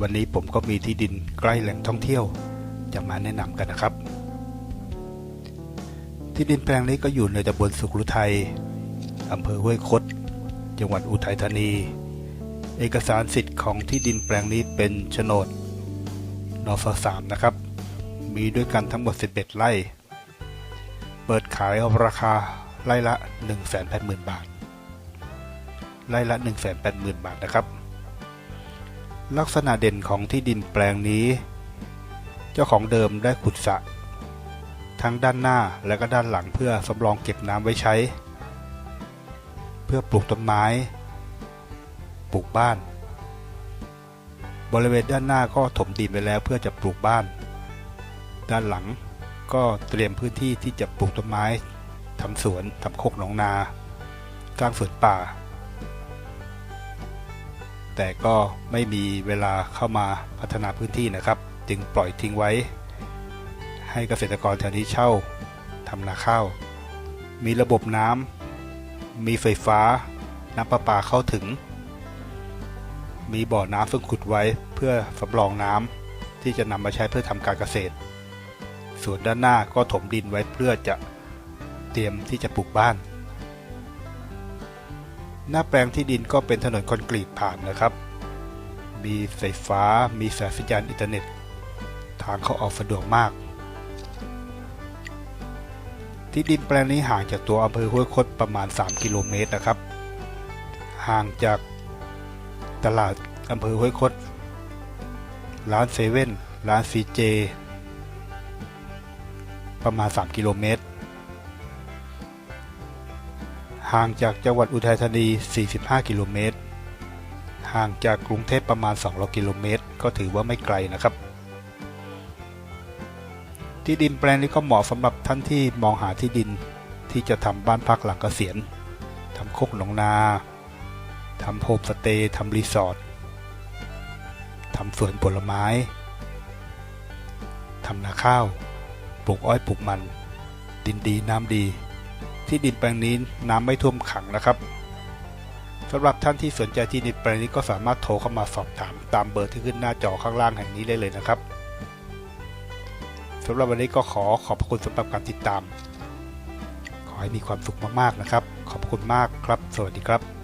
วันนี้ผมก็มีที่ดินใกล้แหล่งท่องเที่ยว จะมาแนะนำกันนะครับ ที่ดินแปลงนี้ก็อยู่ในตำบลสุขรุทัยอำเภอห้วยคด จังหวัดอุทัยธานี เอกสารสิทธิ์ของที่ดินแปลงนี้เป็นโฉนดนฟสามนะครับ มีด้วยกันทั้งหมด 11 ไร่ เปิดขายราคาไร่ละ 180,000 บาท ไร่ละ 180,000 บาทนะครับ ลักษณะเด่นของที่ดินแปลงนี้ เจ้าของเดิมได้ขุดสระทั้งด้านหน้าและก็ด้านหลังเพื่อสำรองเก็บน้ำไว้ใช้ เพื่อปลูกต้นไม้ ปลูกบ้าน บริเวณด้านหน้าก็ถมดินไปแล้วเพื่อจะปลูกบ้าน ด้านหลังก็เตรียมพื้นที่ที่จะปลูกต้นไม้ทำสวนทำโคกหนองนาสร้างสวนป่า แต่ก็ไม่มีเวลาเข้ามาพัฒนาพื้นที่นะครับ จึงปล่อยทิ้งไว้ ให้เกษตรกรแถวนี้เช่าทำนาข้าว มีระบบน้ำมีไฟฟ้า น้ำประปาเข้าถึง มีบ่อน้ำซึ่งขุดไว้เพื่อสำรองน้ำที่จะนำมาใช้เพื่อทำการเกษตร ส่วนด้านหน้าก็ถมดินไว้เพื่อจะเตรียมที่จะปลูกบ้าน หน้าแปลงที่ดินก็เป็นถนนคอนกรีตผ่านนะครับ มีไฟฟ้า มีสายสัญญาณอินเทอร์เน็ต ทางเข้าออกสะดวกมาก ที่ดินแปลงนี้ห่างจากตัวอำเภอห้วยคดประมาณ 3 กิโลเมตรนะครับ ห่างจากตลาดอำเภอห้วยคด ร้านเซเว่น ร้านซีเจ ประมาณ 3 กิโลเมตร ห่างจากจังหวัดอุทัยธานี 45 กิโลเมตร ห่างจากกรุงเทพประมาณ 200 กิโลเมตร ก็ถือว่าไม่ไกลนะครับ ที่ดินแปลงนี้ก็เหมาะสำหรับท่านที่มองหาที่ดินที่จะทำบ้านพักหลังเกษียณทำโคกหนองนาทำโฮมสเตย์ทำรีสอร์ททำสวนผลไม้ทำนาข้าว ปลูกอ้อยปลูกมัน ดินดีน้ำดี ที่ดินแปลงนี้น้ำไม่ท่วมขังนะครับสำหรับท่านที่สนใจที่ดินแปลงนี้ก็สามารถโทรเข้ามาสอบถาม ตามเบอร์ที่ขึ้นหน้าจอข้างล่างแห่งนี้ได้เลยนะครับสำหรับวันนี้ก็ขอขอบคุณสำหรับการติดตาม ขอให้มีความสุขมากๆนะครับ ขอบคุณมากครับ สวัสดีครับ